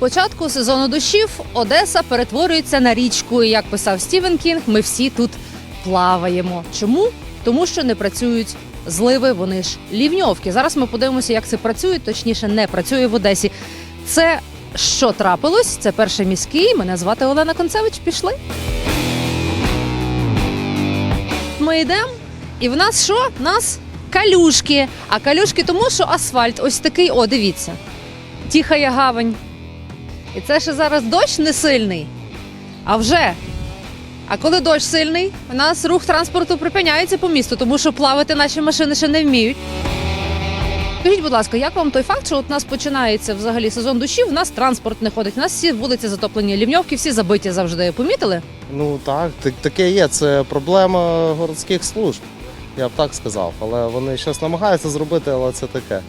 початку сезону дощів Одеса перетворюється на річку. І як писав Стівен Кінг, ми всі тут плаваємо. Чому? Тому що не працюють зливи, вони ж лівньовки. Зараз ми подивимося, як це працює, точніше, не працює в Одесі. Це що трапилось? Це перший міський. Мене звати Олена Концевич. Пішли. Ми йдемо, і в нас що? Нас калюшки. А калюшки тому, що асфальт ось такий, о, дивіться. Тіхає гавань. І це ще зараз дощ не сильний. А вже. А коли дощ сильний, у нас рух транспорту припиняється по місту, тому що плавати наші машини ще не вміють. Скажіть, будь ласка, як вам той факт, що от у нас починається взагалі сезон дощів, у нас транспорт не ходить, у нас всі вулиці затоплені, лівньовки всі забиті завжди. Помітили? Ну так, так- таке є. Це проблема городських служб, я б так сказав. Але вони щось намагаються зробити, але це таке.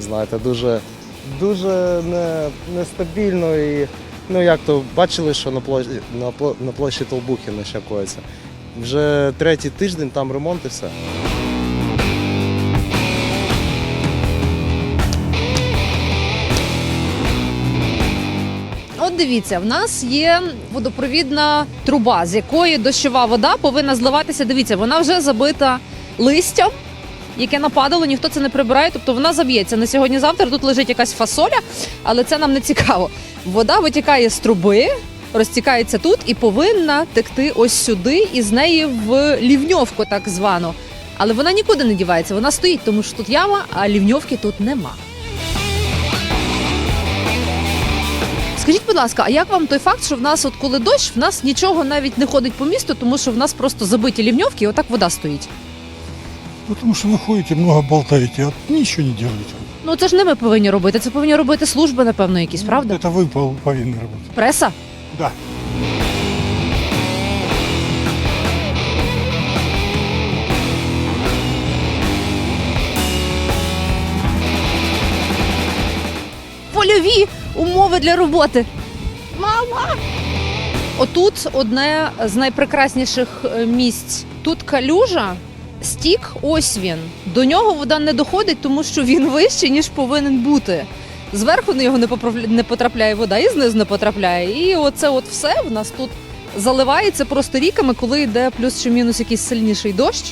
Знаєте, дуже, дуже не, нестабільно і. Ну як то бачили, що на площі на, на площі Толбухіна ще коїться. Вже третій тиждень там ремонт і все. От дивіться, в нас є водопровідна труба, з якої дощова вода повинна зливатися. Дивіться, вона вже забита листям, яке нападало, ніхто це не прибирає. Тобто вона заб'ється на сьогодні-завтра. Тут лежить якась фасоля, але це нам не цікаво. Вода витікає з труби, розтікається тут і повинна текти ось сюди, і з неї в лівньовку, так звану. Але вона нікуди не дівається. Вона стоїть, тому що тут яма, а лівньовки тут нема. Скажіть, будь ласка, а як вам той факт, що в нас, от коли дощ, в нас нічого навіть не ходить по місту, тому що в нас просто забиті лівньовки, і отак вода стоїть. Потому что вы ходите, много болтаете, а ничего не делаете. Ну це ж не ми повинні робити. Це повинні робити служби, напевно, якісь, правда? Это вы пол- повинны работать. Преса? Да. Польові умови для роботи. Мама! Отут одне з найпрекрасніших е, місць. Тут калюжа, стік, ось він. До нього вода не доходить, тому що він вищий, ніж повинен бути. Зверху на його не не потрапляє вода, і знизу не потрапляє. І оце от все в нас тут заливається просто ріками, коли йде плюс чи мінус якийсь сильніший дощ.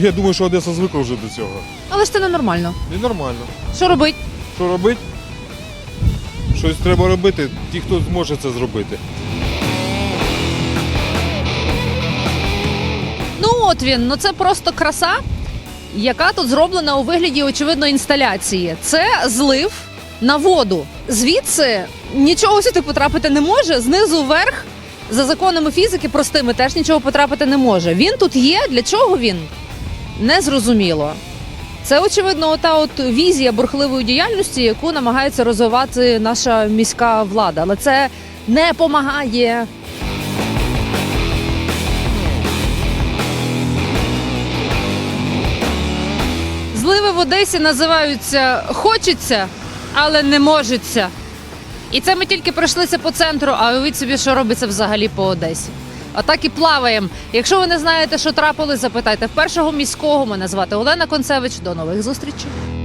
Я думаю, що Одеса звикла вже до цього. Але ж це ненормально. І нормально. Що робить? Що робити? Щось треба робити, ті, хто зможе це зробити. Ну от він, ну це просто краса, яка тут зроблена у вигляді очевидно інсталяції. Це злив на воду. Звідси нічого сюди потрапити не може. Знизу вверх, за законами фізики, простими теж нічого потрапити не може. Він тут є. Для чого він? Незрозуміло. Це очевидно, ота от візія бурхливої діяльності, яку намагається розвивати наша міська влада, але це не допомагає. Зливи в Одесі називаються хочеться, але не можеться. І це ми тільки пройшлися по центру, а уявіть собі, що робиться взагалі по Одесі. Отак і плаваємо. Якщо ви не знаєте, що трапилось, запитайте в першого міського. Мене звати Олена Концевич. До нових зустрічей.